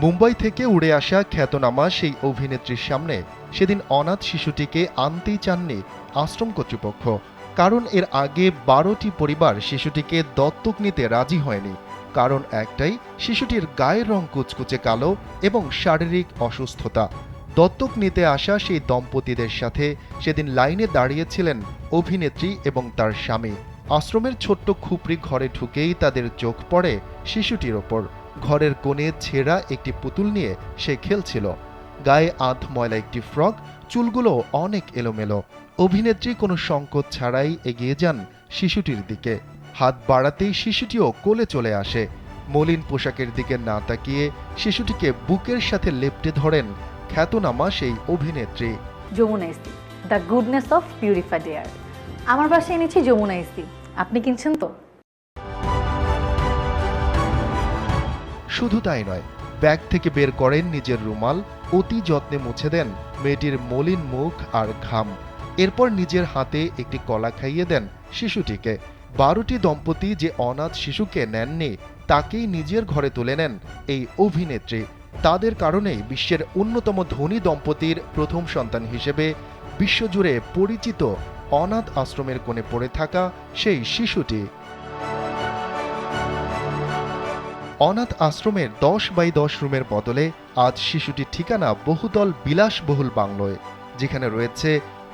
মুম্বাই থেকে উড়ে আসা খ্যাতনামা সেই অভিনেত্রীর সামনে সেদিন অনাথ শিশুটিকে আনতেই চাননি আশ্রম কর্তৃপক্ষ। কারণ এর আগে বারোটি পরিবার শিশুটিকে দত্তক নিতে রাজি হয়নি। কারণ একটাই, শিশুটির গায়ের রং কুচকুচে কালো এবং শারীরিক অসুস্থতা। দত্তক নিতে আসা সেই দম্পতিদের সাথে সেদিন লাইনে দাঁড়িয়েছিলেন অভিনেত্রী এবং তার স্বামী। আশ্রমের ছোট্ট খুপড়ি ঘরে ঢুকেই তাদের চোখ পড়ে শিশুটির ওপর। ঘরের কোণে ছেঁড়া একটি পুতুল নিয়ে সে খেলছিল। গায়ে আধ ময়লা একটি ফ্রক, চুলগুলো অনেক এলোমেলো। অভিনেত্রী কোনো সংকোচ ছাড়াই এগিয়ে যান শিশুটির দিকে। হাত বাড়াতেই শিশুটিও কোলে চলে আসে। মলিন পোশাকের দিকে না তাকিয়ে শিশুটিকে বুকের সাথে লেপটে ধরেন খ্যাতনামা সেই অভিনেত্রী। Jamuna ইস্তি the goodness of purified air. আমার বাসায় এনেছি যমুনা ইস্তি আপনি কিনছেন তো? শুধু তাই নয়, ব্যাগ থেকে বের করেন নিজের রুমাল, অতি যত্নে মুছে দেন মেয়েটির মলিন মুখ আর ঘাম। এরপর নিজের হাতে একটি কলা খাইয়ে দেন শিশুটিকে। বারোটি দম্পতি যে অনাথ শিশুকে নেননি, তাকেই নিজের ঘরে তুলে নেন এই অভিনেত্রী। তাদের কারণেই বিশ্বের অন্যতম ধনী দম্পতির প্রথম সন্তান হিসেবে বিশ্বজুড়ে পরিচিত অনাথ আশ্রমের কোণে পড়ে থাকা সেই শিশুটি। অনাথ আশ্রমের দশ বাই দশ রুমের বদলে আজ শিশুটির ঠিকানা বহুদল বিলাসবহুল বাংলোয়, যেখানে রয়েছে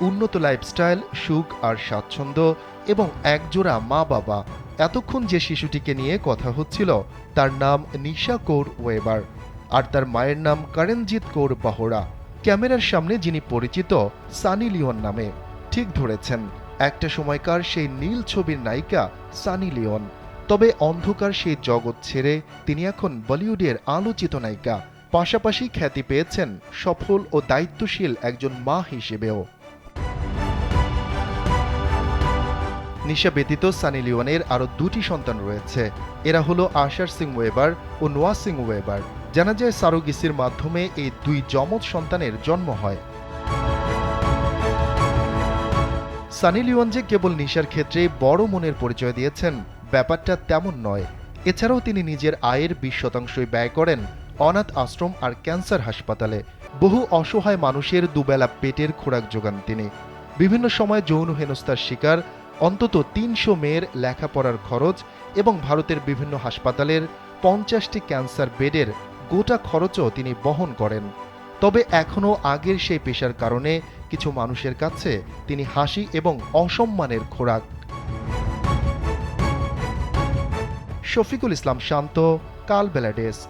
উন্নত লাইফস্টাইল সুখ আর স্বাচ্ছন্দ্য এবং একজোড়া মা বাবা এতক্ষণ যে শিশুটিকে নিয়ে কথা হচ্ছিল, তার নাম নিশা কৌর ওয়েবার আর তার মায়ের নাম করণজিৎ কৌর বাহরা। ক্যামেরার সামনে যিনি পরিচিত, সানি লিওন নামে। ঠিক ধরেছেন, একটা সময়কার সেই নীল ছবির নায়িকা সানি লিওন। তবে অন্ধকার সেই জগৎ ছেড়ে তিনি এখন বলিউডের আলোচিত নায়িকা। পাশাপাশি খ্যাতি পেয়েছেন সফল ও দায়িত্বশীল একজন মা হিসেবেও। নিশা ব্যতীত সানি লিওনের আরও দুটি সন্তান রয়েছে। এরা হলো আশার সিং ওয়েবার ও নোয়া সিং ওয়েবার। জানা যায় সারোগিসির মাধ্যমে এই দুই যমজ সন্তানের জন্ম হয়। সানি লিওন যে কেবল নিশার ক্ষেত্রে বড় মনের পরিচয় দিয়েছেন ব্যাপারটা তেমন নয়। এছাড়াও তিনি নিজের আয়ের বিশ শতাংশই ব্যয় করেন অনাথ আশ্রম আর ক্যান্সার হাসপাতালে। বহু অসহায় মানুষের দুবেলা পেটের খোরাক যোগান তিনি। বিভিন্ন সময় যৌন হেনস্থার শিকার, অন্তত তিনশো মেয়ের লেখাপড়ার খরচ এবং ভারতের বিভিন্ন হাসপাতালের পঞ্চাশটি ক্যান্সার বেডের গোটা খরচও তিনি বহন করেন। তবে এখনও আগের সেই পেশার কারণে কিছু মানুষের কাছে তিনি হাসি এবং অসম্মানের খোরাক শফিকুল ইসলাম শান্ত কাল বেলা ডেস্ক।